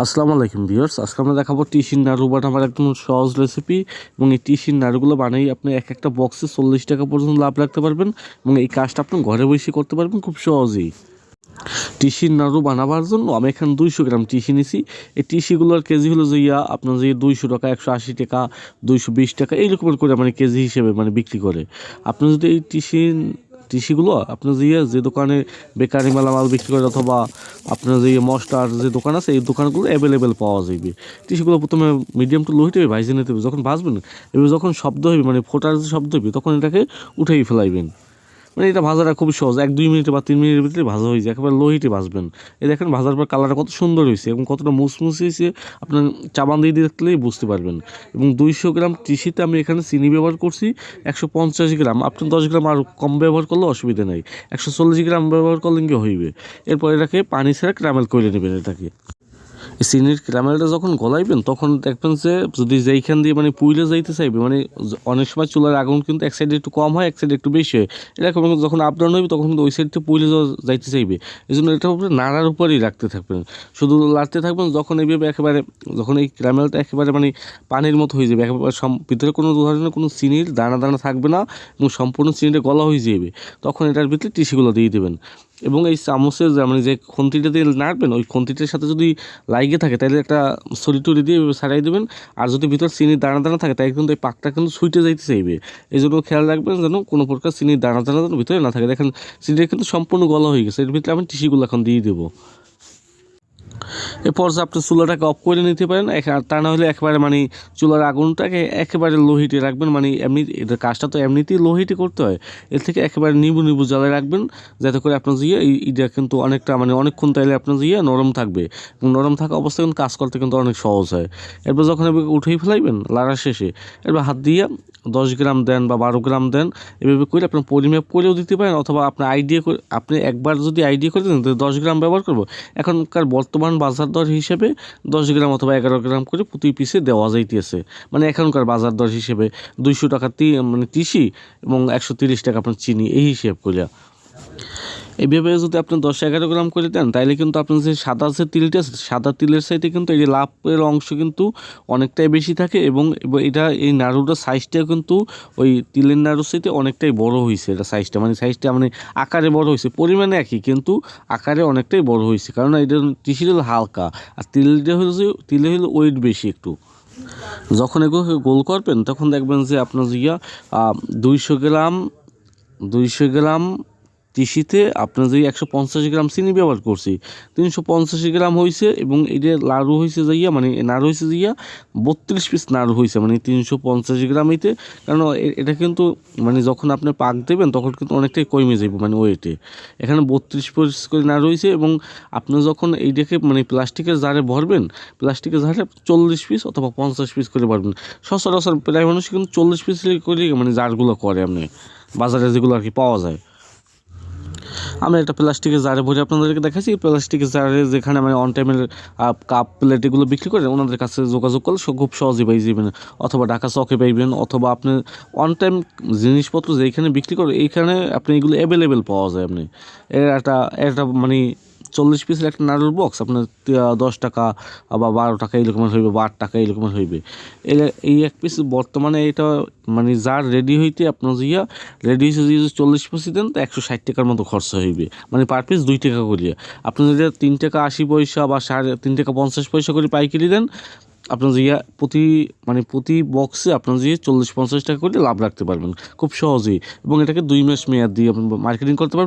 আসসালামু আলাইকুম ভিউয়ার্স। আজকে আমরা দেখাবো টিসির নাড়ু বানাবার একদম সহজ রেসিপি এবং এই টিসির নাড়ুগুলো বানাই আপনি এক একটা বক্সে চল্লিশ টাকা পর্যন্ত লাভ রাখতে পারবেন এবং এই কাজটা আপনি ঘরে বসে করতে পারবেন খুব সহজেই। টিসির নাড়ু বানাবার জন্য আমি এখানে দুইশো গ্রাম টিসি নিছি। এই টিসিগুলোর কেজি হলো যে ইয়া আপনার যে দুইশো টাকা, একশো আশি টাকা, দুইশো বিশ টাকা এইরকমের করে মানে কেজি হিসেবে মানে বিক্রি করে। আপনি যদি এই টিসি টিসিগুলো আপনার যে ইয়ে, যে দোকানে বেকারি মেলা মাল বিক্রি করে অথবা আপনার যে ইয়ে মশলার যে দোকান আছে এই দোকানগুলো অ্যাভেলেবেল পাওয়া যাবে টিসিগুলো প্রথমে মিডিয়াম টু লো হিটে ভাইজে নিতে যখন ভাজবেন এবার যখন শব্দ হইবে মানে ফোটার যে শব্দ হইবে তখন এটাকে উঠেই ফেলাইবেন। মানে এটা ভাজাটা খুব সহজ। এক, দুই মিনিটে বা তিন মিনিটের ভিতরে ভাজা হয়ে যায়। একেবারে লো হিটে ভাজবেন। এই দেখেন, ভাজার পর কালারটা কত সুন্দর হয়েছে এবং কতটা মুসমুসি হয়েছে আপনার চাবান দিয়ে দেখলেই বুঝতে পারবেন। এবং দুইশো গ্রাম টিসিতে আমি এখানে চিনি ব্যবহার করছি, একশো পঞ্চাশ গ্রাম। আপনি দশ গ্রাম আর কম ব্যবহার করলে অসুবিধা নেই। একশো চল্লিশ গ্রাম ব্যবহার করলে কি হইবে। এরপর এটাকে পানি ছাড়া ক্রামেল করে নেবেন এটাকে। এই ক্যারামেলটা যখন গলাইবেন, তখন দেখবেন যে যদি যেইখান দিয়ে মানে পুইলে যাইতে চাইবে মানে অনেক সময় চুলার আগুন কিন্তু এক সাইডে একটু কম হয়, এক সাইডে একটু বেশি হয়। এরকম যখন আপ ডাউন হইবে, তখন কিন্তু ওই সাইডটা পুইলে যাইতে চাইবে। এই জন্য এটার উপরে নাড়ার উপরেই রাখতে থাকবেন। শুধু লাড়তে থাকবেন, যখন এইভাবে একেবারে, যখন এই ক্যারামেলটা একেবারে মানে পানির মতো হয়ে যাবে, একেবারে ভিতরে কোনো ধরনের কোনো চিনির দানা দানা থাকবে না এবং সম্পূর্ণ চিনিটা গলা হয়ে যাবে, তখন এটার ভিতরে টিসিগুলো দিয়ে দেবেন। এবং এই চামচের মানে যে খন্তিটা দিয়ে নাড়বেন, ওই খন্তিটার সাথে যদি লাইগে থাকে তাহলে একটা ছড়ি টুরি দিয়ে সারাই দেবেন। আর যদি ভিতর চিনির দানা দানা থাকে, তাই কিন্তু এই পাকটা কিন্তু ছুটে যাইতে চাইবে এই জন্য খেয়াল রাখবেন যেন কোনো প্রকার চিনির দানা দানা যেন ভিতরে না থাকে। দেখেন, চিনিটা কিন্তু সম্পূর্ণ গলা হয়ে গেছে। এর ভিতরে আমি টিসিগুলো এখন দিয়ে দেবো। এরপর যে আপনি চুলাটাকে অফ করে নিতে পারেন তা না হলে একেবারে মানে চুলার আগুনটাকে একেবারে লো হিটে রাখবেন মানে এমনি, এটা কাজটা তো এমনিতেই লো হিটে করতে হয়। এর থেকে একেবারে নিবু নিবু জ্বালায় রাখবেন, যাতে করে আপনার জিয়ে এই এটা কিন্তু অনেকটা মানে অনেকক্ষণ তাইলে আপনার জিয়ে নরম থাকবে। নরম থাকা অবস্থায় কিন্তু কাজ করতে কিন্তু অনেক সহজ হয়। এরপর যখন উঠেই ফেলাইবেন, লাড়া শেষে, এরপর হাত দিয়ে দশ গ্রাম দেন বা বারো গ্রাম দেন, এভাবে করে আপনার পরিমাপ করেও দিতে পারেন অথবা আপনার আইডিয়া করে, আপনি একবার যদি আইডিয়া করে দেন, তাহলে দশ গ্রাম ব্যবহার করব। এখনকার বর্তমান বাজার দর হিসেবে দশ গ্রাম অথবা এগারো গ্রাম করে প্রতি পিসে দেওয়া যাইতেছে। মানে এখনকার বাজার দর হিসেবে দুইশো টাকা তি মানে তিসি এবং একশো তিরিশ টাকা আপনার চিনি, এই হিসেব করিয়া। এইভাবে যদি আপনি দশ এগারো গ্রাম করে দেন তাহলে কিন্তু আপনার যে সাদা যে তিলটা সাদা তিলের সাইডে কিন্তু এই যে লাভের অংশ কিন্তু অনেকটাই বেশি থাকে এবং এটা এই নাড়ুটার সাইজটাও কিন্তু ওই তিলের নাড়ুর সাইতে অনেকটাই বড় হয়েছে এটা সাইজটা মানে সাইজটা মানে আকারে বড় হয়েছে পরিমাণে একই কিন্তু আকারে অনেকটাই বড় হয়েছে কারণ এটা হলো হালকা, আর তিলটা হলো যে, তিলে হলো ওয়েট বেশি একটু। যখন এগুলোকে গোল করবেন, তখন দেখবেন যে আপনার জিয়া দুইশো গ্রাম দুইশো গ্রাম তিসিতে আপনার যে একশো পঞ্চাশ গ্রাম চিনি ব্যবহার করছি, তিনশো পঞ্চাশ গ্রাম হয়েছে এবং এটা লাড়ু হয়েছে যাইয়া মানে নাড়ু হয়েছে যাইয়া বত্রিশ পিস নাড়ু হয়েছে মানে তিনশো পঞ্চাশ গ্রামিতে কারণ এ- এটা কিন্তু মানে যখন আপনি পাক দেবেন তখন কিন্তু অনেকটাই কমে যাবে মানে ওয়েটে। এখানে বত্রিশ পিস করে নাড়ু হয়েছে এবং আপনি যখন এইটাকে মানে প্লাস্টিকের জারে ভরবেন, প্লাস্টিকের জারে চল্লিশ পিস অথবা পঞ্চাশ পিস করে ভরবেন। সচরাচর প্রায় মানুষ কিন্তু চল্লিশ পিস করে মানে জারগুলো করে আপনি, বাজারে যেগুলো আর কি পাওয়া যায়। আমি একটা প্লাস্টিকের জারে ভরে আপনাদেরকে দেখাচ্ছি। প্লাস্টিকের জারে যেখানে মানে অন টাইমের কাপ প্লেট এগুলো বিক্রি করে ওনাদের কাছে যোগাযোগ করলে খুব সহজে পাই যাবেন। অথবা ঢাকা চকে পাইবেন অথবা আপনি অন টাইম জিনিসপত্র যেখানে বিক্রি করে এইখানে আপনি এগুলো অ্যাভেলেবেল পাওয়া যায় আপনি। এর একটা একটা মানে চল্লিশ পিসের একটা নাড়ুর বক্স আপনার দশ টাকা বা বারো টাকা এরকমের হইবে, বা আট টাকা এরকমের হইবে। এই এক পিস বর্তমানে এটা মানে যার রেডি হইতে আপনার ইয়া রেডি হয়েছে যদি চল্লিশ পিস দেন, তো একশো ষাট টাকার মতো খরচা হইবে। মানে পার পিস দুই টাকা করিয়া। আপনি যদি তিন টাকা আশি পয়সা বা সাড়ে, তিন টাকা পঞ্চাশ পয়সা করে পাইকারি দেন, আপনার ইয়া, প্রতি মানে প্রতি বক্সে আপনার যে চল্লিশ পঞ্চাশ টাকা করে লাভ রাখতে পারবেন। খুব সহজেই। এবং এটাকে দুই মাস মেয়াদ দিয়ে আপনি মার্কেটিং করতে পারবেন।